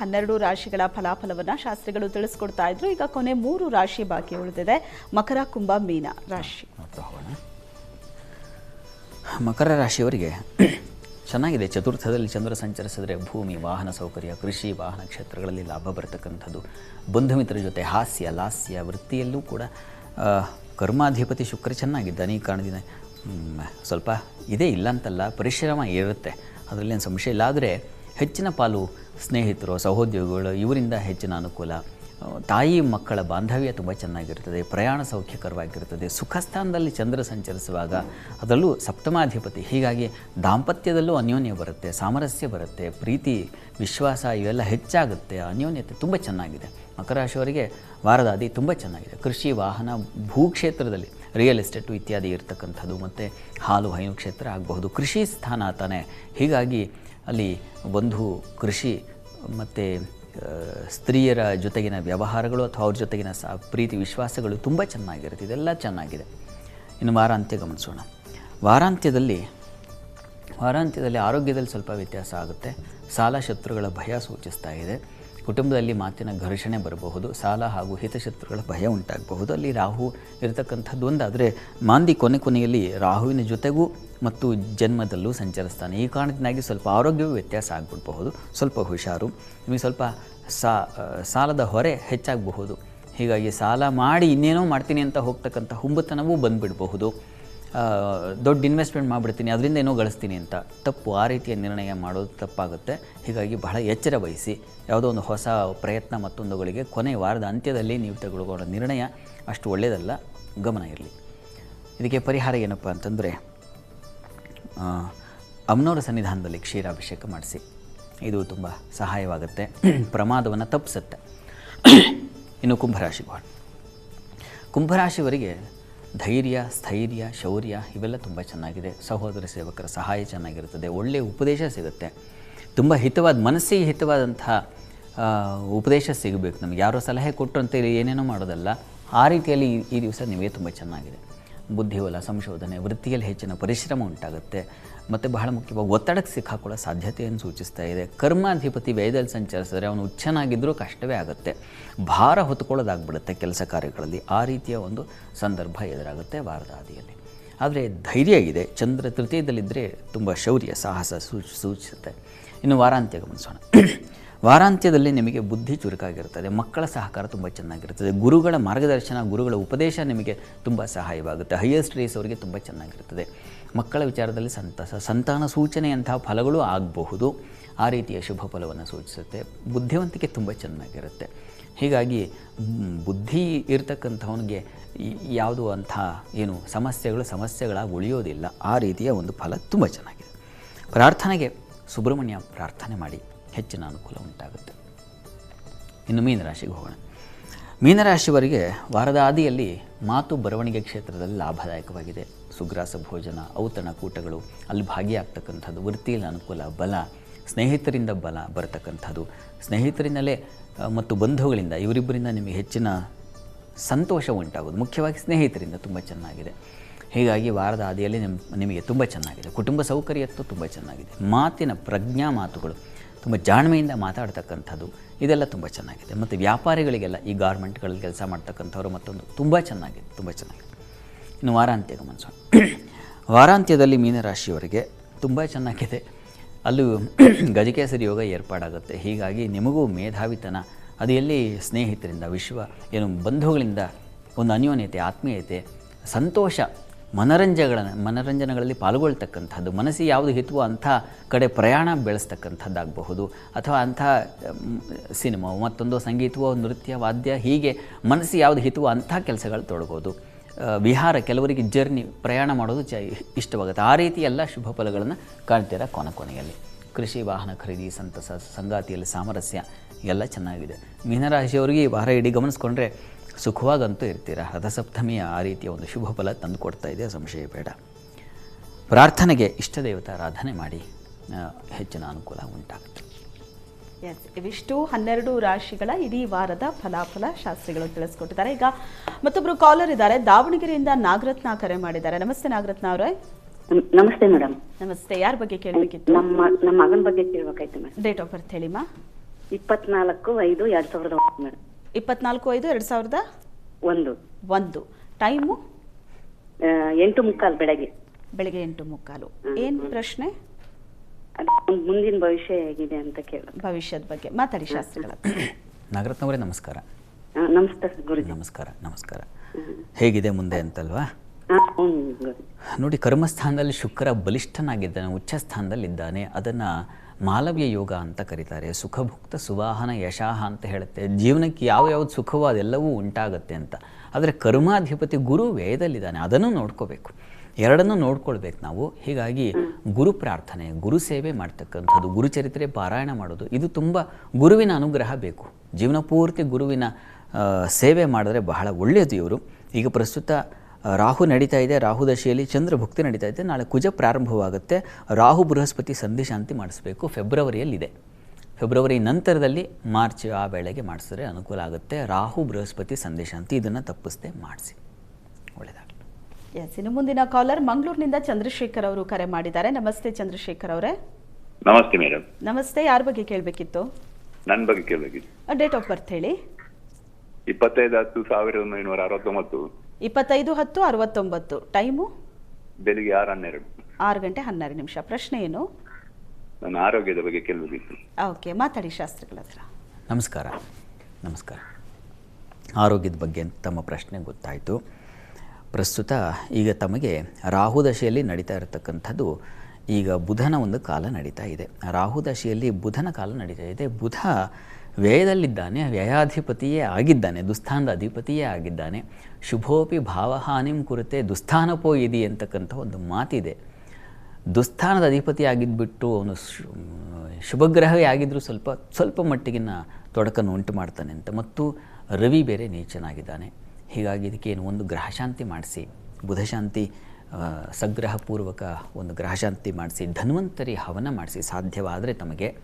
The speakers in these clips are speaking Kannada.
ಹನ್ನೆರಡು ರಾಶಿಗಳ ಫಲಾಫಲವನ್ನು ಶಾಸ್ತ್ರಿಗಳು ತಿಳಿಸ್ಕೊಡ್ತಾ ಇದ್ರು. ಈಗ ಕೊನೆ ಮೂರು ರಾಶಿ ಬಾಕಿ ಉಳಿದಿದೆ. ಮಕರ, ಕುಂಭ, ಮೀನ ರಾಶಿ. ಮಕರ ರಾಶಿಯವರಿಗೆ ಚೆನ್ನಾಗಿದೆ. ಚತುರ್ಥದಲ್ಲಿ ಚಂದ್ರ ಸಂಚರಿಸಿದ್ರೆ ಭೂಮಿ, ವಾಹನ ಸೌಕರ್ಯ, ಕೃಷಿ, ವಾಹನ ಕ್ಷೇತ್ರಗಳಲ್ಲಿ ಲಾಭ ಬರತಕ್ಕಂಥದ್ದು. ಬಂಧು ಮಿತ್ರರ ಜೊತೆ ಹಾಸ್ಯ, ಲಾಸ್ಯ ವೃತ್ತಿಯಲ್ಲೂ ಕೂಡ ಕರ್ಮಾಧಿಪತಿ ಶುಕ್ರ ಚೆನ್ನಾಗಿದ್ದಾನೆ. ಈ ಕಾರಣದಿಂದ ಸ್ವಲ್ಪ ಇದೇ ಇಲ್ಲ ಅಂತಲ್ಲ, ಪರಿಶ್ರಮ ಇರುತ್ತೆ. ಅದರಲ್ಲಿ ಏನು ಸಂಶಯ ಇಲ್ಲ. ಆದರೆ ಹೆಚ್ಚಿನ ಪಾಲು ಸ್ನೇಹಿತರು, ಸಹೋದ್ಯೋಗಿಗಳು, ಇವರಿಂದ ಹೆಚ್ಚಿನ ಅನುಕೂಲ. ತಾಯಿ ಮಕ್ಕಳ ಬಾಂಧವ್ಯ ತುಂಬ ಚೆನ್ನಾಗಿರ್ತದೆ, ಪ್ರಯಾಣ ಸೌಖ್ಯಕರವಾಗಿರ್ತದೆ. ಸುಖಸ್ಥಾನದಲ್ಲಿ ಚಂದ್ರ ಸಂಚರಿಸುವಾಗ ಅದರಲ್ಲೂ ಸಪ್ತಮಾಧಿಪತಿ, ಹೀಗಾಗಿ ದಾಂಪತ್ಯದಲ್ಲೂ ಅನ್ಯೋನ್ಯ ಬರುತ್ತೆ, ಸಾಮರಸ್ಯ ಬರುತ್ತೆ, ಪ್ರೀತಿ, ವಿಶ್ವಾಸ ಇವೆಲ್ಲ ಹೆಚ್ಚಾಗುತ್ತೆ, ಅನ್ಯೋನ್ಯತೆ ತುಂಬ ಚೆನ್ನಾಗಿದೆ. ಮಕರ ರಾಶಿಯವರಿಗೆ ವಾರದಾದಿ ತುಂಬ ಚೆನ್ನಾಗಿದೆ. ಕೃಷಿ, ವಾಹನ, ಭೂಕ್ಷೇತ್ರದಲ್ಲಿ ರಿಯಲ್ ಎಸ್ಟೇಟು ಇತ್ಯಾದಿ ಇರತಕ್ಕಂಥದ್ದು, ಮತ್ತು ಹಾಲು, ಹೈನು ಕ್ಷೇತ್ರ ಆಗಬಹುದು. ಕೃಷಿ ಸ್ಥಾನ ತಾನೇ. ಹೀಗಾಗಿ ಅಲ್ಲಿ ಬಂಧು, ಕೃಷಿ ಮತ್ತು ಸ್ತ್ರೀಯರ ಜೊತೆಗಿನ ವ್ಯವಹಾರಗಳು ಅಥವಾ ಅವ್ರ ಜೊತೆಗಿನ ಸ, ಪ್ರೀತಿ, ವಿಶ್ವಾಸಗಳು ತುಂಬ ಚೆನ್ನಾಗಿರುತ್ತೆ. ಇದೆಲ್ಲ ಚೆನ್ನಾಗಿದೆ. ಇನ್ನು ವಾರಾಂತ್ಯ ಗಮನಿಸೋಣ. ವಾರಾಂತ್ಯದಲ್ಲಿ ವಾರಾಂತ್ಯದಲ್ಲಿ ಆರೋಗ್ಯದಲ್ಲಿ ಸ್ವಲ್ಪ ವ್ಯತ್ಯಾಸ ಆಗುತ್ತೆ. ಸಾಲ ಶತ್ರುಗಳ ಭಯ ಸೂಚಿಸ್ತಾ ಇದೆ. ಕುಟುಂಬದಲ್ಲಿ ಮಾತಿನ ಘರ್ಷಣೆ ಬರಬಹುದು, ಸಾಲ ಹಾಗೂ ಹಿತಶತ್ರುಗಳ ಭಯ ಉಂಟಾಗಬಹುದು. ಅಲ್ಲಿ ರಾಹು ಇರತಕ್ಕಂಥದ್ದು ಒಂದಾದರೆ ಮಾಂದಿ ಕೊನೆ ಕೊನೆಯಲ್ಲಿ ರಾಹುವಿನ ಜೊತೆಗೂ ಮತ್ತು ಜನ್ಮದಲ್ಲೂ ಸಂಚರಿಸ್ತಾನೆ. ಈ ಕಾರಣದಿಂದಾಗಿ ಸ್ವಲ್ಪ ಆರೋಗ್ಯವೂ ವ್ಯತ್ಯಾಸ ಆಗಿಬಿಡಬಹುದು. ಸ್ವಲ್ಪ ಹುಷಾರು ನಿಮಗೆ ಸ್ವಲ್ಪ ಸಾ ಸಾಲದ ಹೊರೆ ಹೆಚ್ಚಾಗಬಹುದು. ಹೀಗಾಗಿ ಸಾಲ ಮಾಡಿ ಇನ್ನೇನೋ ಮಾಡ್ತೀನಿ ಅಂತ ಹೋಗ್ತಕ್ಕಂಥ ಹುಂಬತನವೂ ಬಂದುಬಿಡಬಹುದು. ದೊಡ್ಡ ಇನ್ವೆಸ್ಟ್ಮೆಂಟ್ ಮಾಡಿಬಿಡ್ತೀನಿ, ಅದರಿಂದ ಏನೋ ಗಳಿಸ್ತೀನಿ ಅಂತ. ತಪ್ಪು, ಆ ರೀತಿಯ ನಿರ್ಣಯ ಮಾಡೋದು ತಪ್ಪಾಗುತ್ತೆ. ಹೀಗಾಗಿ ಬಹಳ ಎಚ್ಚರ ವಹಿಸಿ, ಯಾವುದೋ ಒಂದು ಹೊಸ ಪ್ರಯತ್ನ ಮತ್ತೊಂದುಗಳಿಗೆ ಕೊನೆ ವಾರದ ಅಂತ್ಯದಲ್ಲಿ ನೀವು ತೆಗೆದುಕೊಳ್ಳೋ ನಿರ್ಣಯ ಅಷ್ಟು ಒಳ್ಳೆಯದಲ್ಲ, ಗಮನ ಇರಲಿ. ಇದಕ್ಕೆ ಪರಿಹಾರ ಏನಪ್ಪ ಅಂತಂದರೆ ಅಮ್ನವರ ಸನ್ನಿಧಾನದಲ್ಲಿ ಕ್ಷೀರಾಭಿಷೇಕ ಮಾಡಿಸಿ. ಇದು ತುಂಬ ಸಹಾಯವಾಗುತ್ತೆ. ಪ್ರಮಾದವನ್ನು ತಪ್ಪಿಸುತ್ತೆ. ಇನ್ನು ಕುಂಭರಾಶಿಗೆ ಕುಂಭರಾಶಿಯವರಿಗೆ ಧೈರ್ಯ, ಸ್ಥೈರ್ಯ, ಶೌರ್ಯ ಇವೆಲ್ಲ ತುಂಬ ಚೆನ್ನಾಗಿದೆ. ಸಹೋದರ ಸೇವಕರ ಸಹಾಯ ಚೆನ್ನಾಗಿರುತ್ತದೆ. ಒಳ್ಳೆಯ ಉಪದೇಶ ಸಿಗುತ್ತೆ. ತುಂಬ ಹಿತವಾದ, ಮನಸ್ಸಿಗೆ ಹಿತವಾದಂಥ ಉಪದೇಶ ಸಿಗಬೇಕು ನಮಗೆ. ಯಾರೋ ಸಲಹೆ ಕೊಟ್ಟರು ಅಂತೇಳಿ ಏನೇನೋ ಮಾಡೋದಲ್ಲ, ಆ ರೀತಿಯಲ್ಲಿ ಈ- ಈ ದಿವಸ ನಿಮಗೆ ತುಂಬ ಚೆನ್ನಾಗಿದೆ. ಬುದ್ಧಿಬಲ, ಸಂಶೋಧನೆ, ವೃತ್ತಿಯಲ್ಲಿ ಹೆಚ್ಚಿನ ಪರಿಶ್ರಮ ಉಂಟಾಗುತ್ತೆ. ಮತ್ತು ಬಹಳ ಮುಖ್ಯವಾಗಿ ಒತ್ತಡಕ್ಕೆ ಸಿಕ್ಕಾಕೊಳ್ಳೋ ಸಾಧ್ಯತೆಯನ್ನು ಸೂಚಿಸ್ತಾ ಇದೆ. ಕರ್ಮಾಧಿಪತಿ ವ್ಯಯದಲ್ಲಿ ಸಂಚರಿಸಿದ್ರೆ ಅವನು ಉಚ್ಚನಾಗಿದ್ದರೂ ಕಷ್ಟವೇ ಆಗುತ್ತೆ. ಭಾರ ಹೊತ್ಕೊಳ್ಳೋದಾಗ್ಬಿಡುತ್ತೆ ಕೆಲಸ ಕಾರ್ಯಗಳಲ್ಲಿ. ಆ ರೀತಿಯ ಒಂದು ಸಂದರ್ಭ ಎದುರಾಗುತ್ತೆ ವಾರದಾದಿಯಲ್ಲಿ. ಆದರೆ ಧೈರ್ಯ ಇದೆ. ಚಂದ್ರ ತೃತೀಯದಲ್ಲಿದ್ದರೆ ತುಂಬ ಶೌರ್ಯ, ಸಾಹಸ ಸೂಚ್, ಸೂಚಿಸುತ್ತೆ. ಇನ್ನು ವಾರಾಂತ್ಯ ಗಮನಿಸೋಣ ವಾರಾಂತ್ಯದಲ್ಲಿ ನಿಮಗೆ ಬುದ್ಧಿ ಚುರುಕಾಗಿರ್ತದೆ ಮಕ್ಕಳ ಸಹಕಾರ ತುಂಬ ಚೆನ್ನಾಗಿರ್ತದೆ ಗುರುಗಳ ಮಾರ್ಗದರ್ಶನ, ಗುರುಗಳ ಉಪದೇಶ ನಿಮಗೆ ತುಂಬ ಸಹಾಯವಾಗುತ್ತೆ ಹೈಯೆಸ್ಟ್ ರೇಸ್ ಅವರಿಗೆ ತುಂಬ ಚೆನ್ನಾಗಿರ್ತದೆ ಮಕ್ಕಳ ವಿಚಾರದಲ್ಲಿ ಸಂತಸ, ಸಂತಾನ ಸೂಚನೆಯಂತಹ ಫಲಗಳು ಆಗಬಹುದು, ಆ ರೀತಿಯ ಶುಭ ಫಲವನ್ನು ಸೂಚಿಸುತ್ತೆ, ಬುದ್ಧಿವಂತಿಕೆ ತುಂಬ ಚೆನ್ನಾಗಿರುತ್ತೆ. ಹೀಗಾಗಿ ಬುದ್ಧಿ ಇರತಕ್ಕಂಥವನಿಗೆ ಯಾವುದು ಅಂಥ ಏನು ಸಮಸ್ಯೆಗಳು, ಸಮಸ್ಯೆಗಳಾಗಿ ಉಳಿಯೋದಿಲ್ಲ, ಆ ರೀತಿಯ ಒಂದು ಫಲ ತುಂಬ ಚೆನ್ನಾಗಿದೆ. ಪ್ರಾರ್ಥನೆಗೆ ಸುಬ್ರಹ್ಮಣ್ಯ ಪ್ರಾರ್ಥನೆ ಮಾಡಿ. ಹೆಚ್ಚಿನ ಅನುಕೂಲ ಉಂಟಾಗುತ್ತೆ. ಇನ್ನು ಮೀನರಾಶಿಗೆ ಹೋಗೋಣ. ಮೀನರಾಶಿಯವರಿಗೆ ವಾರದ ಆದಿಯಲ್ಲಿ ಮಾತು ಬರವಣಿಗೆ ಕ್ಷೇತ್ರದಲ್ಲಿ ಲಾಭದಾಯಕವಾಗಿದೆ. ಸುಗ್ರಾಸ ಭೋಜನ, ಔತಣ ಕೂಟಗಳು, ಅಲ್ಲಿ ಭಾಗಿಯಾಗ್ತಕ್ಕಂಥದ್ದು, ವೃತ್ತಿಯಲ್ಲಿ ಅನುಕೂಲ, ಬಲ, ಸ್ನೇಹಿತರಿಂದ ಬಲ ಬರತಕ್ಕಂಥದ್ದು. ಸ್ನೇಹಿತರಿಂದಲೇ ಮತ್ತು ಬಂಧುಗಳಿಂದ ಇವರಿಬ್ಬರಿಂದ ನಿಮಗೆ ಹೆಚ್ಚಿನ ಸಂತೋಷ ಉಂಟಾಗೋದು. ಮುಖ್ಯವಾಗಿ ಸ್ನೇಹಿತರಿಂದ ತುಂಬ ಚೆನ್ನಾಗಿದೆ. ಹೀಗಾಗಿ ವಾರದ ಆದಿಯಲ್ಲಿ ನಿಮ್, ನಿಮಗೆ ತುಂಬ ಚೆನ್ನಾಗಿದೆ. ಕುಟುಂಬ ಸೌಕರ್ಯತ್ತು ತುಂಬ ಚೆನ್ನಾಗಿದೆ. ಮಾತಿನ ಪ್ರಜ್ಞಾ ಮಾತುಗಳು ತುಂಬ ಜಾಣ್ಮೆಯಿಂದ ಮಾತಾಡ್ತಕ್ಕಂಥದ್ದು, ಇದೆಲ್ಲ ತುಂಬ ಚೆನ್ನಾಗಿದೆ. ಮತ್ತು ವ್ಯಾಪಾರಿಗಳಿಗೆಲ್ಲ ಈ ಗಾರ್ಮೆಂಟ್ಗಳಲ್ಲಿ ಕೆಲಸ ಮಾಡ್ತಕ್ಕಂಥವ್ರು ಮತ್ತೊಂದು ತುಂಬ ಚೆನ್ನಾಗಿದೆ ತುಂಬ ಚೆನ್ನಾಗಿದೆ. ಇನ್ನು ವಾರಾಂತ್ಯ ಗಮನಿಸೋಣ ವಾರಾಂತ್ಯದಲ್ಲಿ ಮೀನರಾಶಿಯವರಿಗೆ ತುಂಬ ಚೆನ್ನಾಗಿದೆ. ಅಲ್ಲೂ ಗಜಕೇಸರಿ ಯೋಗ ಏರ್ಪಾಡಾಗುತ್ತೆ. ಹೀಗಾಗಿ ನಿಮಗೂ ಮೇಧಾವಿತನ, ಅದು ಎಲ್ಲಿ ಸ್ನೇಹಿತರಿಂದ, ವಿಶ್ವ, ಏನು ಬಂಧುಗಳಿಂದ ಒಂದು ಅನ್ಯೋನ್ಯತೆ, ಆತ್ಮೀಯತೆ, ಸಂತೋಷ ಮನರಂಜಗಳ ಮನರಂಜನೆಗಳಲ್ಲಿ ಪಾಲ್ಗೊಳ್ತಕ್ಕಂಥದ್ದು, ಮನಸ್ಸಿಗೆ ಯಾವುದು ಹಿತವೋ ಅಂಥ ಕಡೆ ಪ್ರಯಾಣ ಬೆಳೆಸ್ತಕ್ಕಂಥದ್ದಾಗಬಹುದು. ಅಥವಾ ಅಂಥ ಸಿನಿಮಾ ಮತ್ತೊಂದು ಸಂಗೀತವೋ ನೃತ್ಯ ವಾದ್ಯ ಹೀಗೆ ಮನಸ್ಸಿಗೆ ಯಾವುದು ಹಿತವೋ ಅಂಥ ಕೆಲಸಗಳು ತೊಡಗೋದು. ವಿಹಾರ ಕೆಲವರಿಗೆ ಜರ್ನಿ, ಪ್ರಯಾಣ ಮಾಡೋದು ಚ ಇಷ್ಟವಾಗುತ್ತೆ. ಆ ರೀತಿ ಎಲ್ಲ ಶುಭ ಫಲಗಳನ್ನು ಕಾಣ್ತೀರ ಕೊನೆ ಕೊನೆಯಲ್ಲಿ. ಕೃಷಿ, ವಾಹನ ಖರೀದಿ, ಸಂತಸ, ಸಂಗಾತಿಯಲ್ಲಿ ಸಾಮರಸ್ಯ ಎಲ್ಲ ಚೆನ್ನಾಗಿದೆ. ಮೀನರಾಶಿಯವರಿಗೆ ಈ ವಾರ ಇಡೀ ಗಮನಿಸ್ಕೊಂಡ್ರೆ ಸುಖವಾಗಂತೂ ಇರ್ತೀರ? ರಥಸಪ್ತಮಿಯ ಆ ರೀತಿಯ ಒಂದು ಶುಭ ಫಲ ತಂದು ಕೊಡ್ತಾ ಇದೆ ಸಂಶಯ ಬೇಡ. ಪ್ರಾರ್ಥನೆಗೆ ಇಷ್ಟ ದೇವತಾ ಆರಾಧನೆ ಮಾಡಿ ಆ, ಹೆಚ್ಚಿನ ಅನುಕೂಲ ಉಂಟಾಗುತ್ತೆ. ಎಸ್ ಇವಿಷ್ಟು ಹನ್ನೆರಡು ರಾಶಿಗಳ ಇಡೀ ವಾರದ ಫಲಾಫಲ ಶಾಸ್ತ್ರಿಗಳು ತಿಳಿಸ್ಕೊಟ್ಟಿದ್ದಾರೆ. ಈಗ ಮತ್ತೊಬ್ಬರು ಕಾಲರ್ ಇದ್ದಾರೆ. ದಾವಣಗೆರೆಯಿಂದ ನಾಗರತ್ನ ಕರೆ ಮಾಡಿದ್ದಾರೆ. ನಮಸ್ತೆ ನಾಗರತ್ನ ಅವರೇ. ನಮಸ್ತೆ ಮೇಡಮ್. ನಮಸ್ತೆ ಯಾರ ಬಗ್ಗೆ ಕೇಳಬೇಕಿತ್ತು? ನಮ್ಮ ನಮ್ಮ ಮಗನ ಬಗ್ಗೆ ಕೇಳಬೇಕಾಯ್ತು ಮೇಡಮ್. ಡೇಟ್ ಆಫ್ ಬರ್ತ್ ಹೇಳಿಮ್ಮ. ಇಪ್ಪತ್ನಾಲ್ಕು ಐದು ಎರಡ್ ಸಾವಿರದ ಮೇಡಮ್. ಇಪ್ಪತ್ನಾಲ್ಕು ಐದು ಎರಡು ಸಾವಿರದ ಒಂದು. ಒಂದು. ಟೈಮು? ಎಂಟು ಮುಕ್ಕಾಲು ಬೆಳಗ್ಗೆ. ಬೆಳಗ್ಗೆ ಎಂಟು ಮುಕ್ಕಾಲು. ಏನು ಪ್ರಶ್ನೆ? ಅದು ಮುಂದಿನ ಭವಿಷ್ಯ ಹೇಗಿದೆ ಅಂತ ಕೇಳ ಭವಿಷ್ಯದ ಬಗ್ಗೆ. ಮಾತಾಡಿ ಶಾಸ್ತ್ರಿಗಳ. ನಾಗರತ್ನವರೇ ನಮಸ್ಕಾರ. ನಮಸ್ತೆ ಗುರು ಗುರುಜಿ. ನಮಸ್ಕಾರ ನಮಸ್ಕಾರ. ಹೇಗಿದೆ ಮುಂದೆ ಅಂತಲ್ವಾ? ಹಾ ಹ್ಞೂ ಗುರುಜಿ. ನೋಡಿ, ಕರ್ಮಸ್ಥಾನದಲ್ಲಿ ಶುಕ್ರ ಬಲಿಷ್ಠನಾಗಿದ್ದಾನೆ ಉಚ್ಚ ಸ್ಥಾನದಲ್ಲಿದ್ದಾನೆ ಅದನ್ನು ಮಾಲವ್ಯ ಯೋಗ ಅಂತ ಕರೀತಾರೆ. ಸುಖಭುಕ್ತ ಸುವಾಹನ ಯಶಾಹ ಅಂತ ಹೇಳುತ್ತೆ. ಜೀವನಕ್ಕೆ ಯಾವ ಯಾವ್ದು ಸುಖವೋ ಅದೆಲ್ಲವೂ ಉಂಟಾಗತ್ತೆ ಅಂತ. ಆದರೆ ಕರ್ಮಾಧಿಪತಿ ಗುರು ವೇದಲ್ಲಿದ್ದಾನೆ ಅದನ್ನು ನೋಡ್ಕೋಬೇಕು. ಎರಡನ್ನು ನೋಡ್ಕೊಳ್ಬೇಕು ನಾವು. ಹೀಗಾಗಿ ಗುರು ಪ್ರಾರ್ಥನೆ, ಗುರು ಸೇವೆ ಮಾಡ್ತಕ್ಕಂಥದ್ದು ಗುರುಚರಿತ್ರೆ ಪಾರಾಯಣ ಮಾಡೋದು, ಇದು ತುಂಬ ಗುರುವಿನ ಅನುಗ್ರಹ ಬೇಕು. ಜೀವನ ಪೂರ್ತಿ ಗುರುವಿನ ಸೇವೆ ಮಾಡಿದ್ರೆ ಬಹಳ ಒಳ್ಳೆಯದು ಇವರು. ಈಗ ಪ್ರಸ್ತುತ ರಾಹು ನಡೀತಾ ಇದೆ ರಾಹು ದಶೆಯಲ್ಲಿ ಚಂದ್ರ ಭುಕ್ತಿ ನಡೀತಾ ಇದೆ ನಾಳೆ ಕುಜ ಪ್ರಾರಂಭವಾಗುತ್ತೆ ರಾಹು ಬೃಹಸ್ಪತಿ ಸಂಧಿ ಶಾಂತಿ ಮಾಡಿಸ್ಬೇಕು ಫೆಬ್ರವರಿಯಲ್ಲಿದೆ. ಫೆಬ್ರವರಿ ನಂತರದಲ್ಲಿ ಮಾರ್ಚ್ ಆ ವೇಳೆಗೆ ಮಾಡಿಸಿದ್ರೆ ಅನುಕೂಲ ಆಗುತ್ತೆ ರಾಹು ಬೃಹಸ್ಪತಿ ಸಂಧಿ ಶಾಂತಿ ಇದನ್ನು ತಪ್ಪಿಸದೆ ಮಾಡಿಸಿ. ಒಳ್ಳೆಯದಾಗಲಿ ಎಸ್ ಇನ್ನು ಮುಂದಿನ ಕಾಲರ್ ಮಂಗಳೂರಿನಿಂದ ಚಂದ್ರಶೇಖರ್ ಅವರು ಕರೆ ಮಾಡಿದ್ದಾರೆ. ನಮಸ್ತೆ ಚಂದ್ರಶೇಖರ್ ಅವರೇ. ನಮಸ್ತೆ ಮೇಡಮ್ ನಮಸ್ತೆ ಯಾರ ಬಗ್ಗೆ ಕೇಳಬೇಕಿತ್ತು? ನನ್ನ ಬಗ್ಗೆ ಕೇಳಬೇಕಿತ್ತು. ಡೇಟ್ ಆಫ್ ಬರ್ತ್ ಹೇಳಿ. ಇಪ್ಪತ್ತೈದು ಹತ್ತು ಸಾವಿರದ ಒಂಬೈನೂರ ಅರವತ್ತೊಂಬತ್ತು. ಇಪ್ಪತ್ತೈದು ಹತ್ತು ಅರವತ್ತೊಂಬತ್ತು. ಟೈಮು ಬೆಳಿಗ್ಗೆ ಆರು ಹನ್ನೆರಡು. ಆರು ಗಂಟೆ ಹನ್ನೆರಡು ನಿಮಿಷ. ಪ್ರಶ್ನೆ ಏನು? ನನ್ನ ಆರೋಗ್ಯದ ಬಗ್ಗೆ ಕೇಳಬೇಕಿತ್ತು. ಓಕೆ ಮಾತಾಡಿ ಶಾಸ್ತ್ರಿಗಳ ಹತ್ರ. ನಮಸ್ಕಾರ. ನಮಸ್ಕಾರ. ಆರೋಗ್ಯದ ಬಗ್ಗೆ ತಮ್ಮ ಪ್ರಶ್ನೆ ಗೊತ್ತಾಯಿತು. ಪ್ರಸ್ತುತ ಈಗ ತಮಗೆ ರಾಹು ದಶೆಯಲ್ಲಿ ನಡೀತಾ ಇರತಕ್ಕಂಥದ್ದು ಈಗ ಬುಧನ ಒಂದು ಕಾಲ ನಡೀತಾ ಇದೆ. ರಾಹು ದಶೆಯಲ್ಲಿ ಬುಧನ ಕಾಲ ನಡೀತಾ ಇದೆ. ಬುಧ ವ್ಯಯದಲ್ಲಿದ್ದಾನೆ ವ್ಯಯಾಧಿಪತಿಯೇ ಆಗಿದ್ದಾನೆ ದುಸ್ಥಾನದ ಅಧಿಪತಿಯೇ ಆಗಿದ್ದಾನೆ. ಶುಭೋಪಿ ಭಾವಹಾನಿಂ ಕುರಿತೆ ದುಸ್ಥಾನಪೋ ಇದಿ ಅಂತಕ್ಕಂಥ ಒಂದು ಮಾತಿದೆ. ದುಸ್ಥಾನದ ಅಧಿಪತಿ ಆಗಿದ್ಬಿಟ್ಟು ಅವನು ಶುಭಗ್ರಹವೇ ಆಗಿದ್ದರೂ ಸ್ವಲ್ಪ ಸ್ವಲ್ಪ ಮಟ್ಟಿಗಿನ ತೊಡಕನ್ನು ಉಂಟು ಮಾಡ್ತಾನೆ ಅಂತ. ಮತ್ತು ರವಿ ಬೇರೆ ನೀಚನಾಗಿದ್ದಾನೆ. ಹೀಗಾಗಿ ಇದಕ್ಕೇನು ಒಂದು ಗ್ರಹಶಾಂತಿ ಮಾಡಿಸಿ, ಬುಧಶಾಂತಿ ಸಗ್ರಹಪೂರ್ವಕ ಒಂದು ಗ್ರಹಶಾಂತಿ ಮಾಡಿಸಿ, ಧನ್ವಂತರಿ ಹವನ ಮಾಡಿಸಿ ಸಾಧ್ಯವಾದರೆ ತಮಗೆ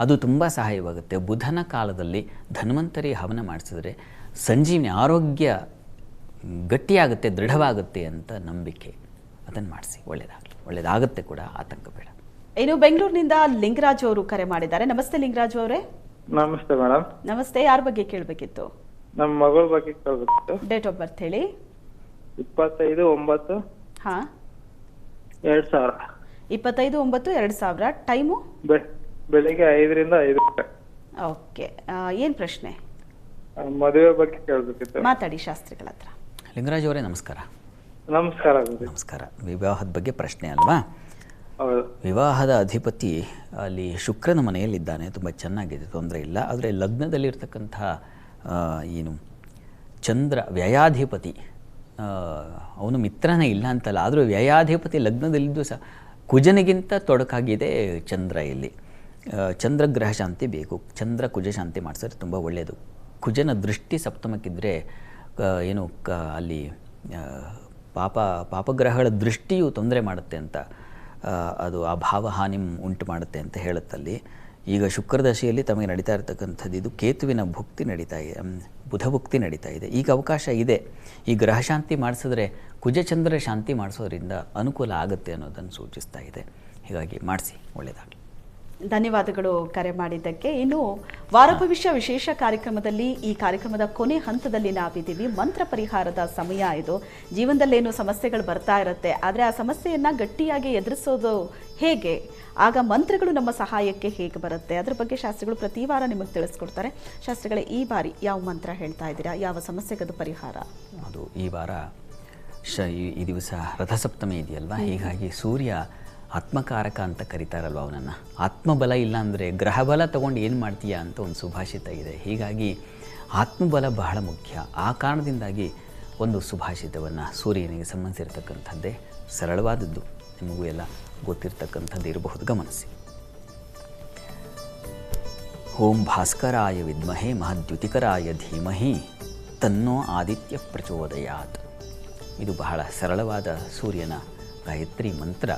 ಅದು ತುಂಬ ಸಹಾಯವಾಗುತ್ತೆ. ಬುಧನ ಕಾಲದಲ್ಲಿ ಧನ್ವಂತರಿ ಹವನ ಮಾಡಿಸಿದ್ರೆ ಸಂಜೀವಿನಿ ಆರೋಗ್ಯ ಗಟ್ಟಿಯಾಗುತ್ತೆ ದೃಢವಾಗುತ್ತೆ ಅಂತ ನಂಬಿಕೆ. ಅದನ್ನು ಮಾಡಿಸಿ. ಒಳ್ಳೆಯದಾಗಲಿ ಒಳ್ಳೆಯದಾಗುತ್ತೆ ಕೂಡ. ಆತಂಕ ಬೇಡ. ಇನ್ನು ಬೆಂಗಳೂರಿನಿಂದ ಲಿಂಗರಾಜು ಅವರು ಕರೆ ಮಾಡಿದ್ದಾರೆ. ನಮಸ್ತೆ ಲಿಂಗರಾಜು ಅವರೇ. ನಮಸ್ತೆ ಮೇಡಮ್ ನಮಸ್ತೆ. ಯಾರ ಬಗ್ಗೆ ಕೇಳಬೇಕಿತ್ತು? ನಮ್ಮ ಮಗಳ ಬಗ್ಗೆ ಕೇಳಬೇಕಿತ್ತು. ಡೇಟ್ ಆಫ್ ಬರ್ತ್ ಹೇಳಿ. ಇಪ್ಪತ್ತೈದು ಒಂಬತ್ತು. ಹಾ. ಎರಡ್ ಸಾವಿರ. ಇಪ್ಪತ್ತೈದು ಒಂಬತ್ತು ಎರಡ್ ಸಾವಿರ. ಟೈಮು ಬೆಳಿಗ್ಗೆ ಐದರಿಂದ ಐದು ಓಕೆ. ಏನು ಪ್ರಶ್ನೆ? ಮದುವೆ ಬಗ್ಗೆ ಕೇಳಬೇಕಿತ್ತು. ಮಾತಾಡಿ ಶಾಸ್ತ್ರಿಗಳ ಹತ್ರ. ಲಿಂಗರಾಜ್ ಅವರೇ ನಮಸ್ಕಾರ. ನಮಸ್ಕಾರ ನಮಸ್ಕಾರ. ವಿವಾಹದ ಬಗ್ಗೆ ಪ್ರಶ್ನೆ ಅಲ್ವಾ? ಹೌದು. ವಿವಾಹದ ಅಧಿಪತಿ ಅಲ್ಲಿ ಶುಕ್ರನ ಮನೆಯಲ್ಲಿದ್ದಾನೆ. ತುಂಬ ಚೆನ್ನಾಗಿದೆ ತೊಂದರೆ ಇಲ್ಲ. ಆದರೆ ಲಗ್ನದಲ್ಲಿರ್ತಕ್ಕಂಥ ಆ, ಏನು ಚಂದ್ರ ವ್ಯಯಾಧಿಪತಿ ಆ, ಅವನು ಮಿತ್ರನೇ ಇಲ್ಲ ಅಂತಲ್ಲ. ಆದರೂ ವ್ಯಯಾಧಿಪತಿ ಲಗ್ನದಲ್ಲಿದ್ದು ಸಹ ಕುಜನಿಗಿಂತ ತೊಡಕಾಗಿದೆ ಚಂದ್ರ ಇಲ್ಲಿ. ಆ, ಚಂದ್ರ ಗ್ರಹ ಶಾಂತಿ ಬೇಕು. ಚಂದ್ರ ಕುಜ ಶಾಂತಿ ಮಾಡಿಸಿದ್ರೆ ತುಂಬ ಒಳ್ಳೆಯದು ಕುಜನ ದೃಷ್ಟಿ ಸಪ್ತಮಕ್ಕಿದ್ದರೆ ಏನು ಕ ಅಲ್ಲಿ ಪಾಪ ಪಾಪಗ್ರಹಗಳ ದೃಷ್ಟಿಯು ತೊಂದರೆ ಮಾಡುತ್ತೆ ಅಂತ ಅದು ಆ ಭಾವಹಾನಿ ಉಂಟು ಮಾಡುತ್ತೆ ಅಂತ ಹೇಳುತ್ತಲ್ಲಿ ಈಗ ಶುಕ್ರದಶೆಯಲ್ಲಿ ತಮಗೆ ನಡೀತಾ ಇರತಕ್ಕಂಥದ್ದು ಇದು ಕೇತುವಿನ ಭುಕ್ತಿ ನಡೀತಾ ಇದೆ ಬುಧಭುಕ್ತಿ ಬುಧ ಭುಕ್ತಿ ನಡೀತಾ ಇದೆ. ಈಗ ಅವಕಾಶ ಇದೆ. ಈ ಗ್ರಹ ಶಾಂತಿ ಮಾಡಿಸಿದ್ರೆ ಕುಜಚಂದ್ರ ಶಾಂತಿ ಮಾಡಿಸೋದ್ರಿಂದ ಅನುಕೂಲ ಆಗುತ್ತೆ ಅನ್ನೋದನ್ನು ಸೂಚಿಸ್ತಾ ಇದೆ. ಹೀಗಾಗಿ ಮಾಡಿಸಿ ಒಳ್ಳೆಯದಾಗಲಿ ಧನ್ಯವಾದಗಳು ಕರೆ ಮಾಡಿದ್ದಕ್ಕೆ. ಇನ್ನು ವಾರ ಭವಿಷ್ಯ ವಿಶೇಷ ಕಾರ್ಯಕ್ರಮದಲ್ಲಿ ಈ ಕಾರ್ಯಕ್ರಮದ ಕೊನೆ ಹಂತದಲ್ಲಿ ನಾವಿದ್ದೀವಿ. ಮಂತ್ರ ಪರಿಹಾರದ ಸಮಯ ಇದು. ಜೀವನದಲ್ಲೇನು ಸಮಸ್ಯೆಗಳು ಬರ್ತಾ ಇರುತ್ತೆ, ಆದರೆ ಆ ಸಮಸ್ಯೆಯನ್ನು ಗಟ್ಟಿಯಾಗಿ ಎದುರಿಸೋದು ಹೇಗೆ? ಆಗ ಮಂತ್ರಗಳು ನಮ್ಮ ಸಹಾಯಕ್ಕೆ ಹೇಗೆ ಬರುತ್ತೆ? ಅದರ ಬಗ್ಗೆ ಶಾಸ್ತ್ರಿಗಳು ಪ್ರತಿ ವಾರ ನಿಮಗೆ ತಿಳಿಸ್ಕೊಡ್ತಾರೆ. ಶಾಸ್ತ್ರಿಗಳೇ, ಈ ಬಾರಿ ಯಾವ ಮಂತ್ರ ಹೇಳ್ತಾ ಇದ್ದೀರಾ? ಯಾವ ಸಮಸ್ಯೆಗದು ಪರಿಹಾರ? ಅದು ಈ ವಾರ ಶ ಈ- ಈ ದಿವಸ ರಥಸಪ್ತಮಿ ಇದೆಯಲ್ವಾ? ಹೀಗಾಗಿ ಸೂರ್ಯ ಆತ್ಮಕಾರಕ ಅಂತ ಕರೀತಾರಲ್ವ ಅವನನ್ನು? ಆತ್ಮಬಲ ಇಲ್ಲ ಅಂದರೆ ಗ್ರಹಬಲ ತಗೊಂಡು ಏನು ಮಾಡ್ತೀಯಾ ಅಂತ ಒಂದು ಸುಭಾಷಿತ ಇದೆ. ಹೀಗಾಗಿ ಆತ್ಮಬಲ ಬಹಳ ಮುಖ್ಯ. ಆ ಕಾರಣದಿಂದಾಗಿ ಒಂದು ಸುಭಾಷಿತವನ್ನು ಸೂರ್ಯನಿಗೆ ಸಂಬಂಧಿಸಿರ್ತಕ್ಕಂಥದ್ದೇ ಸರಳವಾದದ್ದು. ನಿಮಗೂ ಎಲ್ಲ ಗೊತ್ತಿರ್ತಕ್ಕಂಥದ್ದು ಇರಬಹುದು. ಗಮನಿಸಿ. ಓಂ ಭಾಸ್ಕರಾಯ ವಿದ್ಮಹೇ ಮಹದ್ಯುತಿಕರಾಯ ಧೀಮಹಿ ತನ್ನೋ ಆದಿತ್ಯ ಪ್ರಚೋದಯಾತ್. ಇದು ಬಹಳ ಸರಳವಾದ ಸೂರ್ಯನ ಗಾಯತ್ರಿ ಮಂತ್ರ.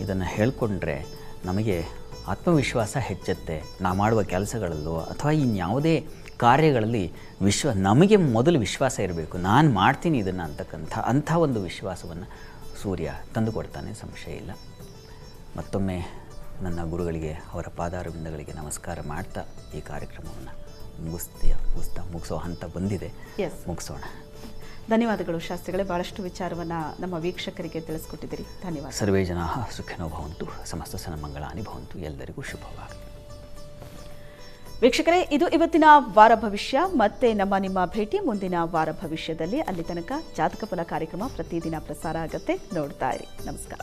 ಇದನ್ನು ಹೇಳಿಕೊಂಡ್ರೆ ನಮಗೆ ಆತ್ಮವಿಶ್ವಾಸ ಹೆಚ್ಚುತ್ತೆ. ನಾ ಮಾಡುವ ಕೆಲಸಗಳಲ್ಲೋ ಅಥವಾ ಇನ್ಯಾವುದೇ ಕಾರ್ಯಗಳಲ್ಲಿ ವಿಶ್ವ ನಮಗೆ ಮೊದಲು ವಿಶ್ವಾಸ ಇರಬೇಕು. ನಾನು ಮಾಡ್ತೀನಿ ಇದನ್ನು ಅಂತಕ್ಕಂಥ ಅಂಥ ಒಂದು ವಿಶ್ವಾಸವನ್ನು ಸೂರ್ಯ ತಂದುಕೊಡ್ತಾನೆ ಸಂಶಯ ಇಲ್ಲ. ಮತ್ತೊಮ್ಮೆ ನನ್ನ ಗುರುಗಳಿಗೆ ಅವರ ಪಾದಾರವಿಂದಗಳಿಗೆ ನಮಸ್ಕಾರ ಮಾಡ್ತಾ ಈ ಕಾರ್ಯಕ್ರಮವನ್ನು ಮುಗಿಸ್ತೀಯ ಮುಗಿಸ್ತಾ ಮುಗಿಸೋ ಹಂತ ಬಂದಿದೆ. ಮುಗಿಸೋಣ. ಧನ್ಯವಾದಗಳು ಶಾಸ್ತ್ರಿಗಳೇ. ಬಹಳಷ್ಟು ವಿಚಾರವನ್ನ ನಮ್ಮ ವೀಕ್ಷಕರಿಗೆ ತಿಳಿಸ್ಕೊಟ್ಟಿದ್ದೀರಿ. ಧನ್ಯವಾದ. ಸರ್ವೇ ಜನ ಸುಖಿನೋ ಭವಂತು. ಸಮಸ್ತ ಸನ್ಮಂಗಳಾನಿ ಭವಂತು. ಎಲ್ಲರಿಗೂ ಶುಭವಾಗಲಿ. ವೀಕ್ಷಕರೇ ಇದು ಇವತ್ತಿನ ವಾರ ಭವಿಷ್ಯ. ಮತ್ತೆ ನಮ್ಮ ನಿಮ್ಮ ಭೇಟಿ ಮುಂದಿನ ವಾರ ಭವಿಷ್ಯದಲ್ಲಿ. ಅಲ್ಲಿ ತನಕ ಜಾತಕ ಫಲ ಕಾರ್ಯಕ್ರಮ ಪ್ರತಿದಿನ ಪ್ರಸಾರ ಆಗುತ್ತೆ. ನೋಡ್ತಾ ಇರಿ. ನಮಸ್ಕಾರ.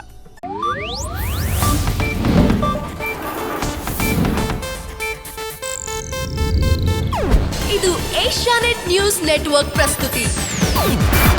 ಇದು ಏಷ್ಯಾನೆಟ್ ನ್ಯೂಸ್ ನೆಟ್ವರ್ಕ್ ಪ್ರಸ್ತುತಿ. Oh!